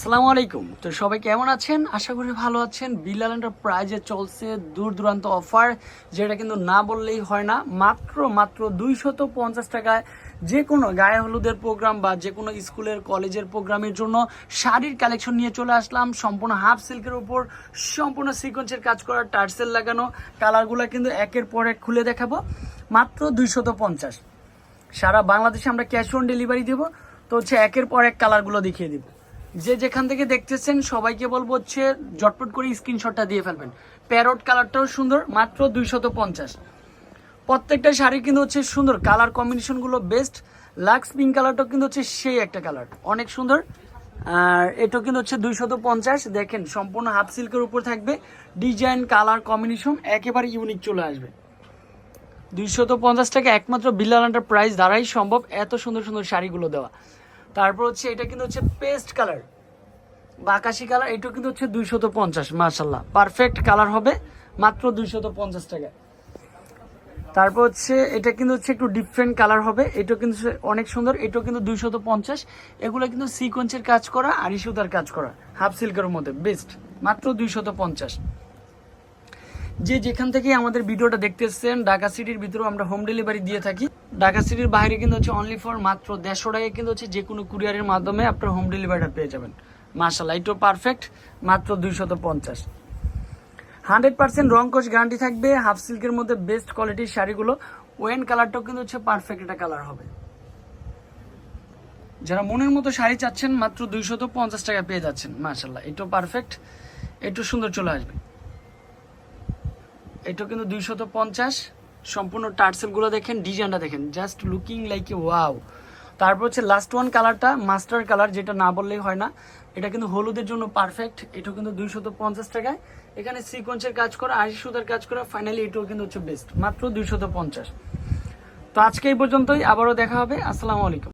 আসসালামু আলাইকুম। তো সবাই কেমন আছেন? আশা করি ভালো আছেন। বিলাল প্রাইজে চলছে দূর দূরান্ত অফার, যেটা কিন্তু না বললেই হয় না। মাত্র মাত্র দুইশত পঞ্চাশ টাকায় যে কোনো গায়ে হলুদের প্রোগ্রাম বা যে কোনো স্কুলের, কলেজের প্রোগ্রামের জন্য শাড়ির কালেকশন নিয়ে চলে আসলাম। সম্পূর্ণ হাফ সিল্কের উপর, সম্পূর্ণ সিকোয়েন্সের কাজ করা টার্সেল লাগানো। কালারগুলো কিন্তু একের পর এক খুলে দেখাবো। মাত্র দুইশত পঞ্চাশ। সারা বাংলাদেশে আমরা ক্যাশ অন ডেলিভারি দেবো। তো হচ্ছে একের পর এক কালারগুলো দেখিয়ে দিব। যে যেখান থেকে দেখতেছেন, সবাইকে বলব হচ্ছে জটপট করে স্ক্রিনশটটা দিয়ে ফেলবেন। প্যারট কালারটাও সুন্দর, মাত্র দুইশত পঞ্চাশ। প্রত্যেকটা শাড়ি কিন্তু হচ্ছে সুন্দর কালার কম্বিনেশনগুলো বেস্ট লাক্স পিঙ্ক কালারটাও কিন্তু হচ্ছে সেই একটা কালার অনেক সুন্দর। আর এটা কিন্তু হচ্ছে দুইশত পঞ্চাশ। দেখেন, সম্পূর্ণ হাফ সিল্কের উপর থাকবে ডিজাইন কালার কম্বিনেশন একেবারে ইউনিক চলে আসবে। দুইশত পঞ্চাশ টাকা একমাত্র বিল্লালান্টার প্রাইস দ্বারাই সম্ভব এত সুন্দর সুন্দর শাড়িগুলো দেওয়া। তারপর হচ্ছে এটা কিন্তু হচ্ছে পেস্ট কালার বা আকাশি কালার এটা কিন্তু হচ্ছে দুইশত পঞ্চাশ মার্শাল্লাহ পারফেক্ট কালার হবে মাত্র দুইশত পঞ্চাশ টাকা তারপর হচ্ছে এটা কিন্তু হচ্ছে একটু ডিফারেন্ট কালার হবে এটা কিন্তু অনেক সুন্দর, এটাও কিন্তু দুইশত পঞ্চাশ। এগুলো কিন্তু সিকোয়েন্সের কাজ করা, আর সুতার কাজ করা হাফ সিল্কের মধ্যে বেস্ট মাত্র দুইশত পঞ্চাশ। যে যেখান থেকে আমাদের ভিডিওটা দেখতেছেন ঢাকা সিটির ভিতরেও আমরা হোম ডেলিভারি দিয়ে থাকি। ঢাকা সিটির বাইরে কিন্তু হচ্ছে অনলি ফর মাত্র দেড়শো টাকায় কিন্তু হচ্ছে যে কোনো কুরিয়ারের মাধ্যমে আপনার হোম ডেলিভারিটা পেয়ে যাবেন। মার্শাল্লাহ এটাও পারফেক্ট মাত্র দুইশত পঞ্চাশ। হান্ড্রেড পার্সেন্ট রং কোচ গ্যারান্টি থাকবে হাফ সিল্কের মধ্যে বেস্ট কোয়ালিটির শাড়িগুলো। ওয়েন কালারটাও কিন্তু হচ্ছে পারফেক্ট একটা কালার হবে। যারা মনের মতো শাড়ি চাচ্ছেন, মাত্র দুইশত পঞ্চাশ টাকা পেয়ে যাচ্ছেন। মার্শাল্লাহ এটাও পারফেক্ট একটু সুন্দর চলে আসবে। এটা কিন্তু দুইশত পঞ্চাশ। সম্পূর্ণ টার্সেলগুলো দেখেন, ডিজাইনটা দেখেন just looking like a wow তারপর হচ্ছে লাস্ট ওয়ান কালারটা মাস্টার কালার যেটা না বললেই হয় না। এটা কিন্তু হলুদের জন্য পারফেক্ট এটা কিন্তু দুইশত পঞ্চাশ টাকায়। এখানে সিকোয়েন্সের কাজ করা আশি সুতার কাজ করা ফাইনালি এটাও কিন্তু হচ্ছে বেস্ট মাত্র দুইশত পঞ্চাশ। তো আজকে এই পর্যন্তই, আবারও দেখা হবে, আসসালামু আলাইকুম।